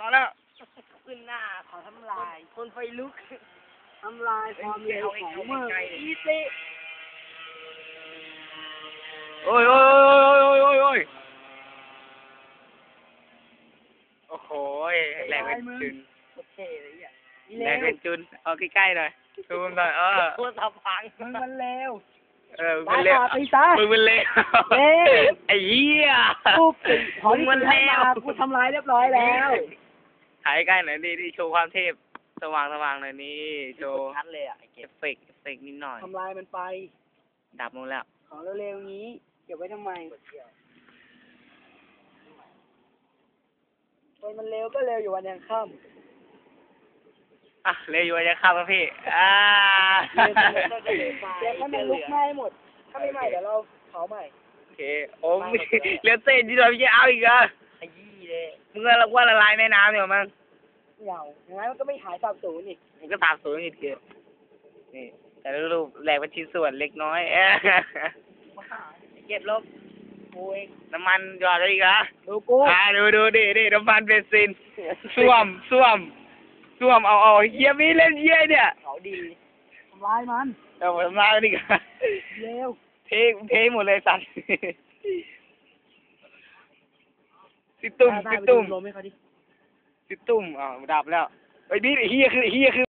มาแล้วขึ้นหน้าขอทำลาย คนไฟลุกทำลายความเร็วของเมืองอีซิโอ้ยโอ้ยโอ้ยโอ้ยโอ้ยโอ้ยโอ้โหแรงเป็นจุนโอเคเลยอะแรงเป็นจุนเอาใกล้ๆหน่อยซูมหน่อยเออโคตรสะพังมึงมันเร็วเออมึงเป็นเร็วตายขาดไปซะมึงเป็นเร็วเร็วไอ้เหี้ยกู ปิดถอนมึงมันเร็วกูทำลายเรียบร้อยแล้วถ่ายใกล้หน่อยนี่นี่โชว์ความเทพสว่างสว่างหน่อยนี่โชว์ชัดเลยอะไอ้เอเก็บฟเฟกต์เอฟเฟกต์นิดหน่อยทำลายมันไป ดับลงแล้ว ของเร็วๆนี้ เก็บไว้ทำไมคนมันเร็วก็เร็วอยู่วันยังค่อะเร็วอยู่จะเข้าครับพี่ อ่าำเดี๋ยวให้มันลุกไหม้หมด ถ้าไม่ไหม้เดี๋ยวเราเผาใหม่โอ เค โอ้ยเหลือเส้นที่เราไม่เอาอีกเหรอขยี้เลยมึงก็ว่าละลายแม่น้ำอยู่มั้งเหงาอย่างนั้นมันก็ไม่หายสับสูญนี่มันก็ตามสูงอีกทีนี่ แต่รูปแหลกเป็นชิ้นส่วนเล็กน้อยเอ้ยเก็บลบกูเองน้ำมันหยอดอะไรอีกเหรอดูกูอ่าดูดูดิดิน้ำมันเบนซินส้วมส้วมส้วมเอาเอาเฮียมีเล่นเฮียเนี่ยเขาดีทำลายมันเอาหมดมาดิกว่าเร็ว เทเทหมดเลยสัตว์สิตุ้มได้สิไปตุ้มดูลมให้เขาดิสิตุ้มอ้าวดับแล้วไอ้ยนี่เฮียคือเฮียคือ